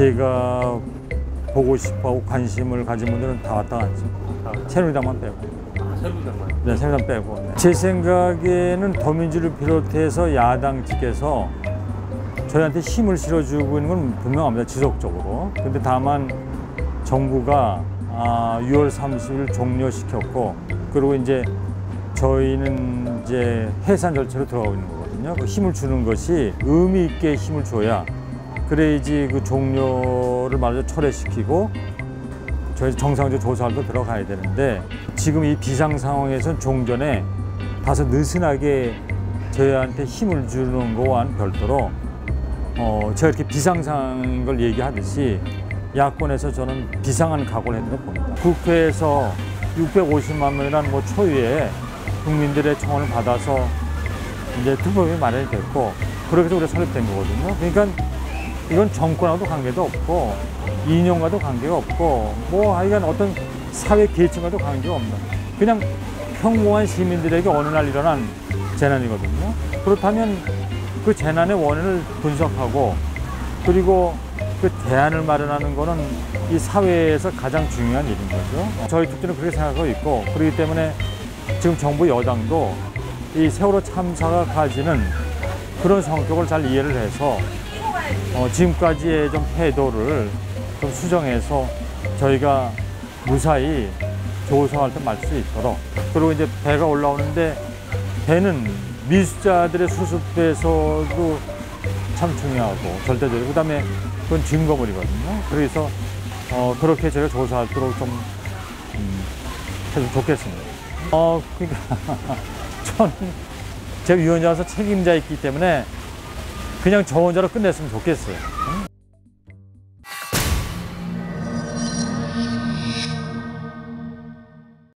제가 보고 싶어하고 관심을 가진 분들은 다 왔다 갔죠. 새누리당만 빼고. 새누리당만. 네, 새누리당 빼고. 네. 제 생각에는 더민주를 비롯해서 야당 측에서 저희한테 힘을 실어주고 있는 건 분명합니다. 지속적으로. 근데 다만 정부가 아, 6월 30일 종료시켰고 그리고 이제 저희는 이제 해산 절차로 들어가고 있는 거거든요. 그 힘을 주는 것이 의미 있게 힘을 줘야 그래야지 그 종료를 말하자 철회시키고 저희 정상적 조사도 들어가야 되는데 지금 이 비상 상황에선 종전에 다소 느슨하게 저희한테 힘을 주는 거와는 별도로 어, 제가 이렇게 비상상인 걸 얘기하듯이 야권에서 저는 비상한 각오를 했다고 봅니다. 국회에서 650만 명이라는 뭐 초유의 국민들의 청원을 받아서 이제 특법이 마련이 됐고 그렇게 해서 우리가 설립된 거거든요. 그러니까 이건 정권하고도 관계도 없고 이념과도 관계가 없고 뭐 하여간 어떤 사회 계층과도 관계가 없는 그냥 평범한 시민들에게 어느 날 일어난 재난이거든요. 그렇다면 그 재난의 원인을 분석하고 그리고 그 대안을 마련하는 거는 이 사회에서 가장 중요한 일인 거죠. 저희 특들은 그렇게 생각하고 있고 그렇기 때문에 지금 정부 여당도 이 세월호 참사가 가지는 그런 성격을 잘 이해를 해서 어, 지금까지의 좀 태도를 좀 수정해서 저희가 무사히 조사할 때 말 수 있도록 그리고 이제 배가 올라오는데 배는 미수자들의 수습에서도 참 중요하고 절대적이고 그다음에 그건 증거물이거든요. 그래서 어, 그렇게 저희가 조사하도록 좀 음, 해주면 좋겠습니다. 어, 그러니까 저는 제가 위원장으로서 책임자 있기 때문에 그냥 저 혼자로 끝냈으면 좋겠어요.